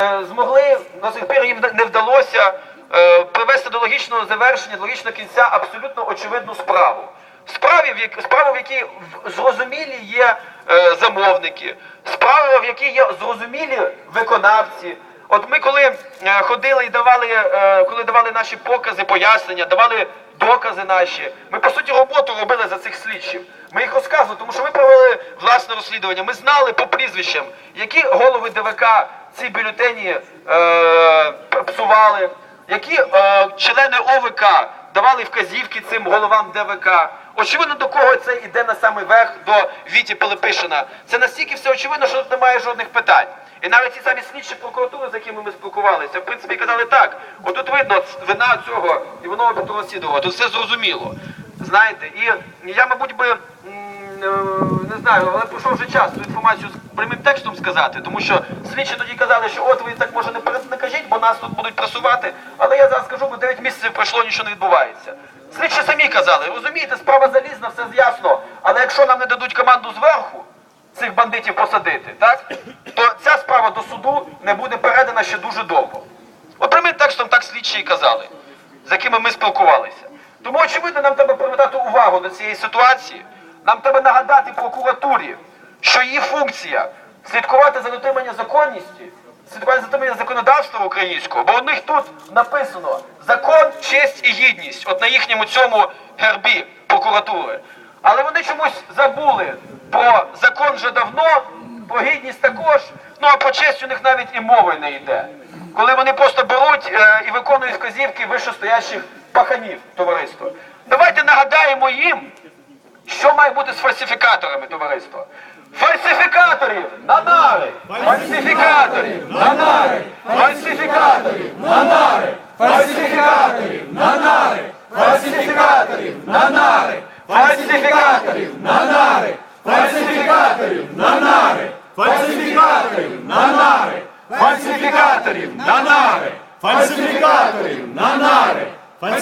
е, змогли на сих пір їм не вдалося е, привести до логічного завершення, до логічного кінця абсолютно очевидну справу. Справі, справу, в якій зрозумілі є е, замовники, справа, в якій є зрозумілі виконавці. От ми коли ходили і давали, коли давали наші покази, пояснення, давали докази наші, ми по суті роботу робили за цих слідчів. Ми їх розказували, тому що ми провели власне розслідування. Ми знали по прізвищам, які голови ДВК ці бюлетені е, псували, які е, члени ОВК давали вказівки цим головам ДВК. Очевидно, до кого це йде на самий верх до Віті Пилипишина. Це настільки все очевидно, що тут немає жодних питань. І навіть ці самі слідчі прокуратури, з якими ми спілкувалися, в принципі, казали так. Отут видно вина цього і воно Сідорова. Тут все зрозуміло. Знаєте, і я, мабуть, би не знаю, але пройшов вже час цю інформацію з прямим текстом сказати, тому що слідчі тоді казали, що от ви так може не не кажіть, бо нас тут будуть пресувати. Але я зараз скажу, бо 9 місяців пройшло, нічого не відбувається. Слідчі самі казали, розумієте, справа залізна, все ясно. Але якщо нам не дадуть команду зверху цих бандитів посадити, так то ця справа до суду не буде передана ще дуже довго. От прямим текстом так слідчі і казали, з якими ми спілкувалися. Тому, очевидно, нам треба привертати увагу до цієї ситуації. Нам треба нагадати прокуратурі, що її функція слідкувати за дотриманням законності, слідкувати за дотриманням законодавства українського, бо у них тут написано закон, честь і гідність, от на їхньому цьому гербі прокуратури. Але вони чомусь забули про закон вже давно, про гідність також, ну а про честь у них навіть і мови не йде. Коли вони просто беруть е, і виконують вказівки вищостоящих паханів товариства. Давайте нагадаємо їм, що має бути з фальсифікаторами товариства. Фальсифікаторів на нари! Фальсифікаторів на нари! Фальсифікаторів на нари! Фальсифікаторів на нари! Фальсифікаторів на нари! Фальсифікаторів на нари! Фальсифікаторів на нари! Фальсифікаторів на нари! Фальсифікаторів на нари! Фальсифікаторів на нари!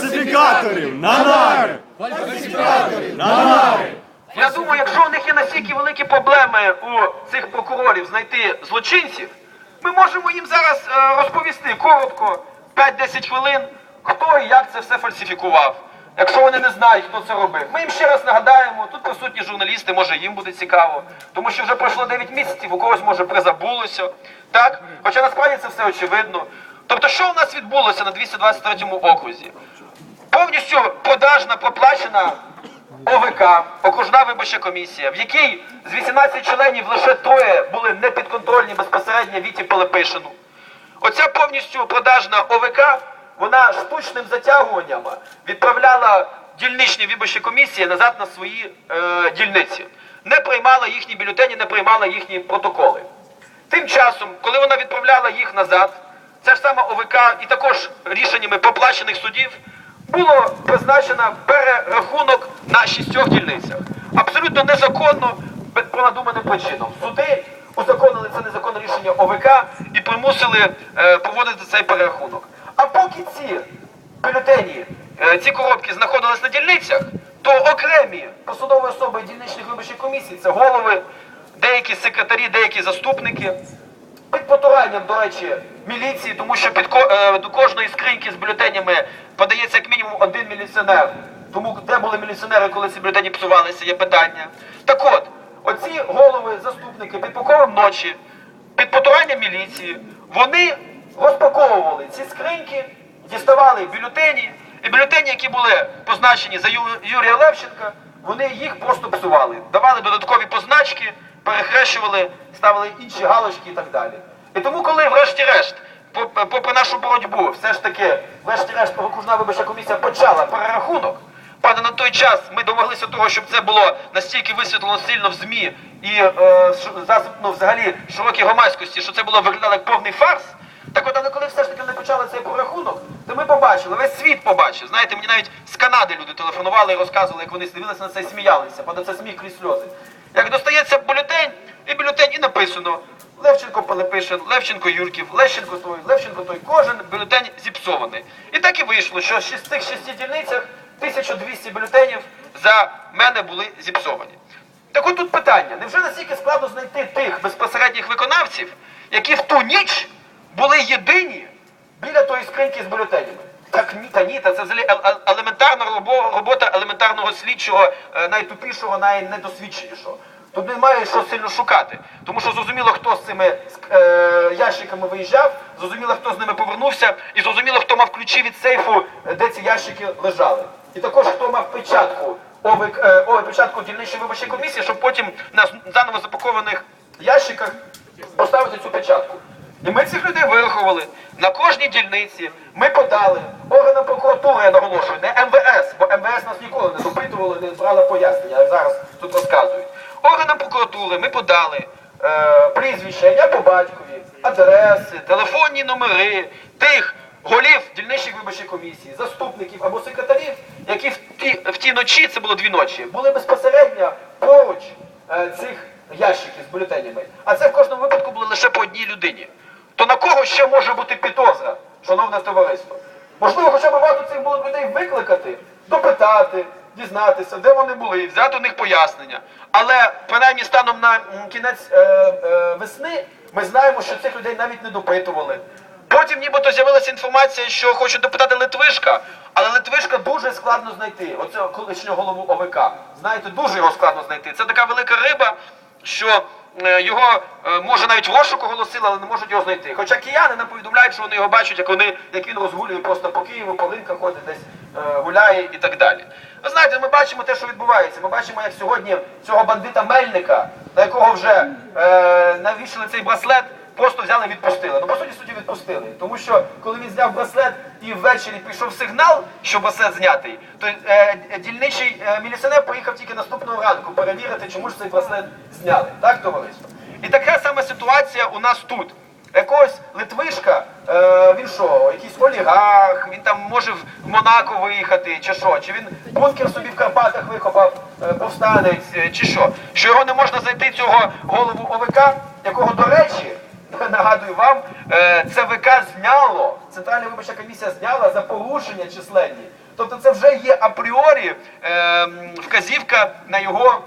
Фальсифікаторів на нари! Фальсифікаторів на нари! Я думаю, якщо у них є настільки великі проблеми у цих прокурорів знайти злочинців, ми можемо їм зараз е, розповісти коротко, 5-10 хвилин, хто і як це все фальсифікував. Якщо вони не знають, хто це робив. Ми їм ще раз нагадаємо, тут присутні журналісти, може їм буде цікаво, тому що вже пройшло 9 місяців, у когось може призабулося. Так? Хоча насправді це все очевидно. Тобто, що у нас відбулося на 223 окрузі? Повністю продажна, проплачена ОВК, окружна виборча комісія, в якій з 18 членів лише троє були непідконтрольні безпосередньо Віті Пилипишину. Оця повністю продажна ОВК, вона штучним затягуванням відправляла дільничні виборчі комісії назад на свої е, дільниці. Не приймала їхні бюлетені, не приймала їхні протоколи. Тим часом, коли вона відправляла їх назад, ця ж сама ОВК і також рішеннями поплачених судів було призначено перерахунок на шістьох дільницях. Абсолютно незаконно, по надуманим причинам. Суди узаконили це незаконне рішення ОВК і примусили е, проводити цей перерахунок. А поки ці бюлетені, е, ці коробки знаходились на дільницях, то окремі посадові особи дільничних виборчих комісій, це голови, деякі секретарі, деякі заступники, під потуранням, до речі, міліції, тому що під ко- е, до кожної скриньки з бюлетенями подається як мінімум один міліціонер. Тому де були міліціонери, коли ці бюлетені псувалися, є питання. Так от, оці голови, заступники під покровом ночі, під потуранням міліції, вони розпаковували ці скриньки, діставали бюлетені, і бюлетені, які були позначені за Ю- Юрія Левченка, вони їх просто псували, давали додаткові позначки, перехрещували, ставили інші галочки і так далі. І тому, коли, врешті-решт, попри нашу боротьбу, все ж таки, врешті-решт, окружна виборча комісія почала перерахунок. Пане, на той час ми домоглися того, щоб це було настільки висвітлено сильно в ЗМІ і е, засобно ну, взагалі широкій громадськості, що це було виглядало як повний фарс. Так от, але коли все ж таки вони почали цей прорахунок, то ми побачили, весь світ побачив. Знаєте, мені навіть з Канади люди телефонували і розказували, як вони дивилися на це і сміялися. Правда, це сміх крізь сльози. Як достається бюлетень, і бюлетень, і написано Левченко Пилипишин, Левченко Юрків, Левченко той, Левченко той, кожен бюлетень зіпсований. І так і вийшло, що з цих шести дільницях 1200 бюлетенів за мене були зіпсовані. Так от тут питання: невже настільки складно знайти тих безпосередніх виконавців, які в ту ніч були єдині біля тої скриньки з бюлетенями. Так ні, та ні, та це взагалі ел- ел- елементарна робота елементарного слідчого, е, найтупішого, найнедосвідченішого. Тут немає що сильно шукати. Тому що зрозуміло, хто з цими е, ящиками виїжджав, зрозуміло, хто з ними повернувся, і зрозуміло, хто мав ключі від сейфу, е, де ці ящики лежали. І також хто мав печатку, ОВК, е, ой, печатку дільничної виборчої комісії, щоб потім на заново запакованих ящиках поставити цю печатку. І ми цих людей вирахували на кожній дільниці. Ми подали органам прокуратури, я наголошую, не МВС, бо МВС нас ніколи не допитували, не брали пояснення, як зараз тут розказують. Органам прокуратури ми подали е, прізвища, ім'я по батькові, адреси, телефонні номери тих голів дільничних виборчих комісій, заступників або секретарів, які в ті, в ті ночі, це було дві ночі, були безпосередньо поруч е, цих ящиків з бюлетенями. А це в кожному випадку було лише по одній людині. То на кого ще може бути підозра, шановне товариство? Можливо, хоча б варто цих було людей викликати, допитати, дізнатися, де вони були, взяти у них пояснення. Але принаймні станом на кінець е, е, весни ми знаємо, що цих людей навіть не допитували. Потім нібито з'явилася інформація, що хочуть допитати Литвишка, але Литвишка дуже складно знайти. Оце колишнього голову ОВК. Знаєте, дуже його складно знайти. Це така велика риба, що його е, може навіть в розшук оголосили, але не можуть його знайти. Хоча кияни нам повідомляють, що вони його бачать, як вони, як він розгулює просто по Києву, по линках ходить десь е, гуляє і так далі. Ви знаєте, ми бачимо те, що відбувається. Ми бачимо, як сьогодні цього бандита Мельника, на якого вже е, навішали цей браслет, просто взяли відпустили. Ну, по суті, суді відпустили. Тому що коли він зняв браслет і ввечері пішов сигнал, що браслет знятий, то е, дільничий е, міліціонер приїхав тільки наступного ранку перевірити, чому ж цей браслет зняли. Так, товариство? І така сама ситуація у нас тут. Якогось Литвишка, е, він що, якийсь олігарх, він там може в Монако виїхати, чи що, чи він бункер собі в Карпатах викопав, е, повстанець, е, чи що, що його не можна знайти цього голову ОВК, якого, до речі, нагадую вам, е, ЦВК зняло, Центральна виборча комісія зняла за порушення численні. Тобто це вже є апріорі е, вказівка на його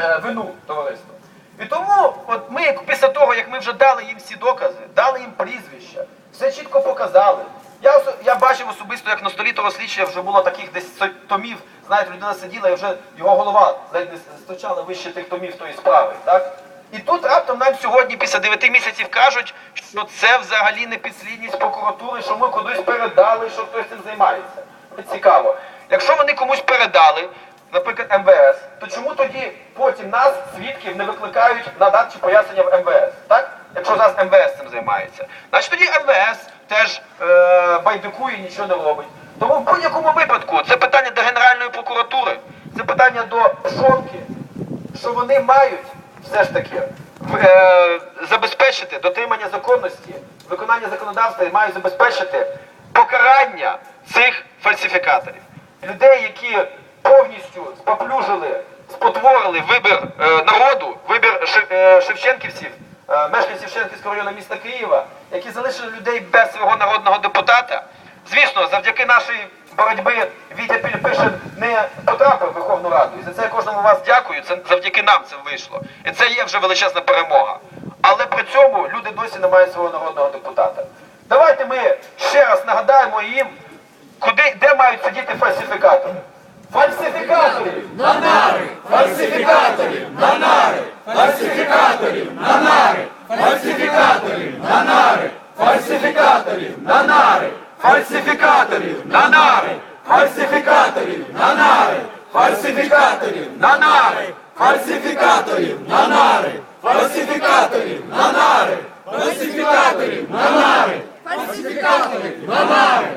е, вину, товариство. І тому, от ми, після того, як ми вже дали їм всі докази, дали їм прізвища, все чітко показали. Я, я бачив особисто, як на столі того слідчого вже було таких десь томів. Знаєте, людина сиділа і вже його голова ледь не сточала вище тих томів тої справи. Так? І тут раптом нам сьогодні, після 9 місяців, кажуть, що це взагалі не підслідність прокуратури, що ми кудись передали, що хтось цим займається. Це цікаво. Якщо вони комусь передали, наприклад, МВС, то чому тоді потім нас, свідків, не викликають надати пояснення в МВС? Так? Якщо зараз МВС цим займається. Значить тоді МВС теж е, байдикує, нічого не робить. Тому в будь-якому випадку це питання до Генеральної прокуратури, це питання до Шонки, що вони мають все ж таки е, забезпечити дотримання законності, виконання законодавства і мають забезпечити покарання цих фальсифікаторів. Людей, які повністю споплюжили, спотворили вибір е, народу, вибір е, шевченківців, е, мешканців Шевченківського району міста Києва, які залишили людей без свого народного депутата. Звісно, завдяки нашій боротьбі Вітя Пільпишин не потрапив в Верховну Раду. І за це я кожному вас дякую. Це завдяки нам це вийшло. І це є вже величезна перемога. Але при цьому люди досі не мають свого народного депутата. Давайте ми ще раз нагадаємо їм, куди, де мають сидіти фальсифікатори. Фальсифікаторів! На нари! Фальсифікаторів! На нари! Фальсифікаторів! На нари! Фальсифікаторів! На нари! Фальсифікаторів! На нари! Фальсифікаторів! На нари! Фальсифікаторів! На нари! Фальсифікаторів! На нари! Фальсифікаторів! На нари! Фальсифікаторів! На нари! Фальсифікаторів! На нари! Фальсифікаторів! На нари!